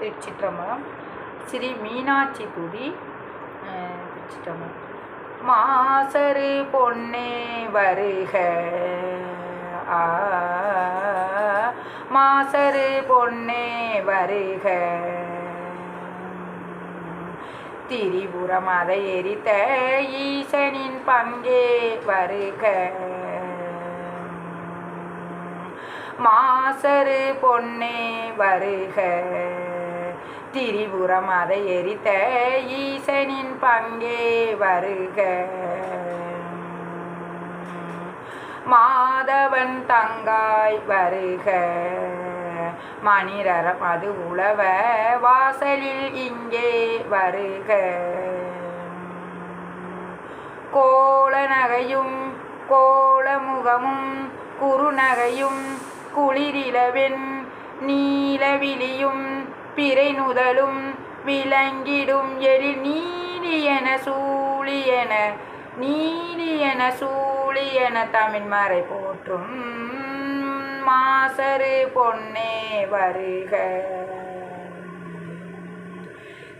திருச்சிற்றம்பலம் ஸ்ரீ மீனாட்சி துதி திருச்சிற்றம்பலம் மாசரு பொன்னே வருக. ஆ, மாசரு பொன்னே வருக. திரிபுரம் அதை எரித்த ஈசனின் பங்கே வருக. மாசரு பொன்னே வருக. திரிபுரம் அதை எரித்த ஈசனின் பங்கே வருக. மாதவன் தங்காய் வருக. மணிரரம் அது உழவ வாசலில் இங்கே வருக. கோல நகையும் கோளமுகமும் குறுநகையும் குளிரிலவென் நீலவிழியும் பிறை நுதலும் விளங்கிடும் எழில் நீலியன சூழியன நீலியன சூழியன தமிழ் மறை போற்றும் மாசரு பொன்னே வருக.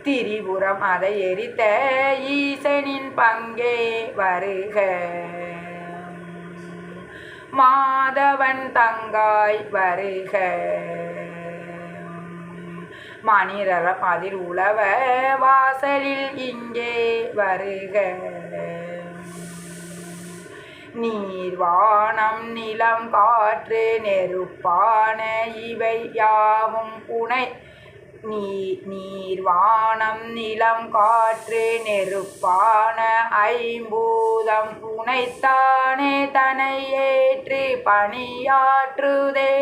திரிபுரம் அதை எரித்த ஈசனின் பங்கே வருக. மாதவன் தங்காய் வருக. மணிரர பதில் உழவ வாசலில் இங்கே வருக. நீர்வானம் நிலம் காற்று நெருப்பான இவை யாவும் புனை நீ நீர்வானம் நிலம் காற்று நெருப்பான ஐம்பூதம் புனைத்தானே தனை ஏற்று பணியாற்றுதே.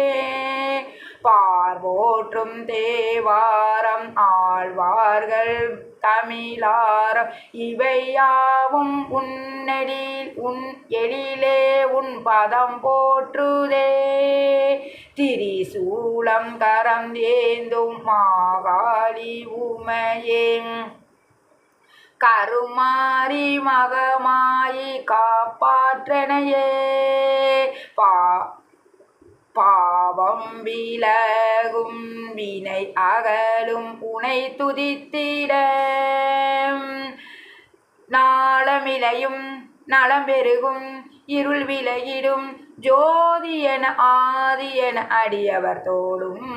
பார்வோற்றும் தேவாரம் ஆழ்வார்கள் தமிழாரம் இவையாவும் உன்னெழில் உன் எழிலே உன் பதம் போற்றுதே. திரிசூலம் கரம் ஏந்தும் மாகாளி உமையேன். கருமாரி மகமாயி காப்பாற்றனையே பா பாவம் விலகும் வினை அகலும் புனை துதித்திட. நாளமிலையும் நலம் பெருகும் இருள் விலகிடும் ஜோதி என ஆதி என அடியவர் தோடும்.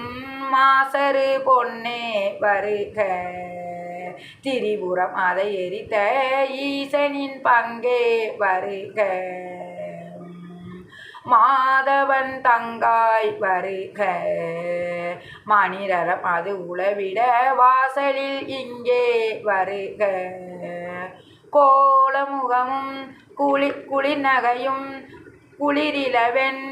மாசரு பொன்னே வருக. திரிபுரம் அதை எரித்த ஈசனின் பங்கே வருக. மாதவன் தங்காய் வருக. மணிரரம் அது உளவிட வாசலில் இங்கே வருக. கோலமுகமும் குளி குளிர்நகையும் குளிரிலவென்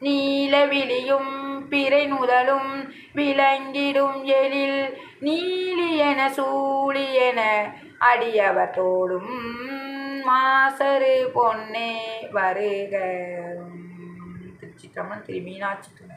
நீலவிழியும் பிறை நுதலும் விளங்கிடும் எழில் நீலியன சூழியன அடியவர் தோடும் மாசரு பொன்னே வருக. திருச்சிற்றம்பலம் திரு மீனாட்சி துணை